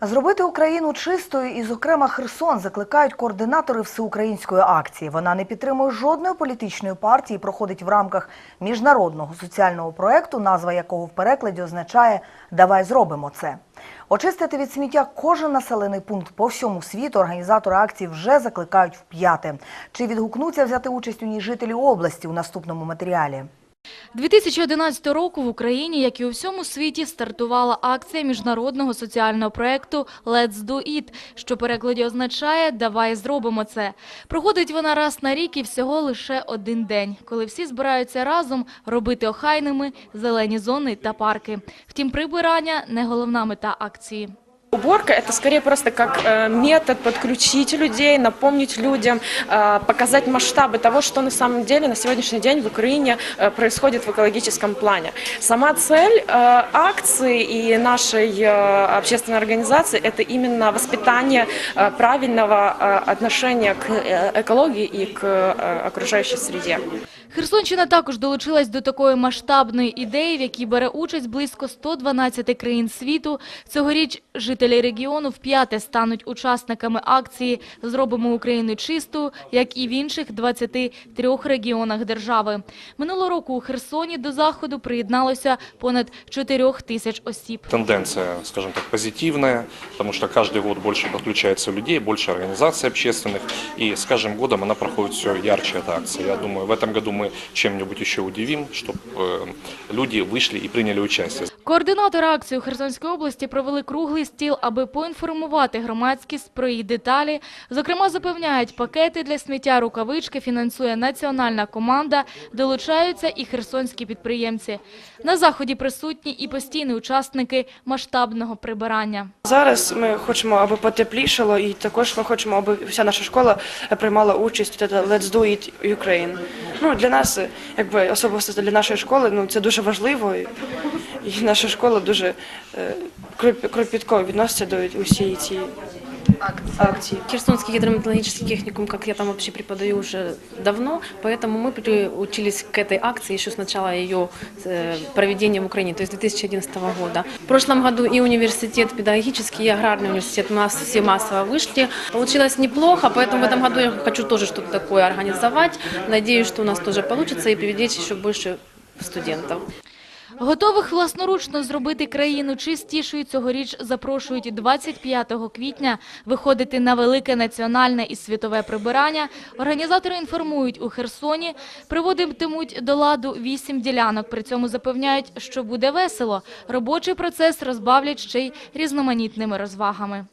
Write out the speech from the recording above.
Зробити Україну чистою і, зокрема, Херсон закликають координатори всеукраїнської акції. Вона не підтримує жодної політичної партії, проходить в рамках міжнародного соціального проекту, назва якого в перекладі означає Давай зробимо це. Очистити від сміття кожен населений пункт по всьому світу організатори акції вже закликають вп'яте. Чи відгукнуться взяти участь у ній жителі області у наступному матеріалі? 2011 року в Україні, як і у всьому світі, стартувала акція міжнародного соціального проєкту «Let's do it», що в перекладі означає «Давай зробимо це». Проходить вона раз на рік і всього лише один день, коли всі збираються разом робити охайними зелені зони та парки. Втім, прибирання – не головна мета акції. Уборка – это скорее просто как э, метод подключить людей, напомнить людям, э, показать масштабы того, что на самом деле на сегодняшний день в Украине э, происходит в экологическом плане. Сама цель акции и нашей общественной организации – это именно воспитание правильного отношения к экологии и к окружающей среде. Херсонщина також долучилась до такої масштабної ідеї, в якій бере участь близько 112 країн світу. Цьогоріч жителі регіону вп'яте стануть учасниками акції «Зробимо Україну чистою», як і в інших 23 регіонах держави. Минулого року у Херсоні до заходу приєдналося понад 4 тисяч осіб. Тенденция, скажем так, позитивная, потому что каждый год больше подключается людей, больше организаций общественных, и с каждым годом она проходит все ярче, эта акция. Я думаю, в этом году мы чем-нибудь еще удивим, чтобы люди вышли и приняли участие. Координатори акції у Херсонській області провели круглий стіл, аби поінформувати громадськість про їх деталі. Зокрема, запевняють, пакети для сміття рукавички фінансує національна команда, долучаються і херсонські підприємці. На заході присутні і постійні учасники масштабного прибирання. Зараз ми хочемо, аби потеплішало, і також ми хочемо, аби вся наша школа приймала участь у «Let's do it Ukraine». Ну для нас, якби особисто для нашої школи, ну це дуже важливо. І, і наша школа дуже е, кропітково відноситься до усієї цієї акції. Херсонский гидрометеорологический техникум, как я там вообще преподаю уже давно, поэтому мы приучились к этой акции еще с начала ее э, проведения в Украине, то есть 2011 года. В прошлом году и университет педагогический, и аграрный университет у нас все массово вышли. Получилось неплохо, поэтому в этом году я хочу тоже что-то такое организовать. Надеюсь, что у нас тоже получится и приведеть еще больше студентов. Готових власноручно зробити країну чистішою цьогоріч запрошують 25 квітня виходити на велике національне і світове прибирання. Організатори інформують, у Херсоні приводитимуть до ладу вісім ділянок. При цьому запевняють, що буде весело. Робочий процес розбавлять ще й різноманітними розвагами.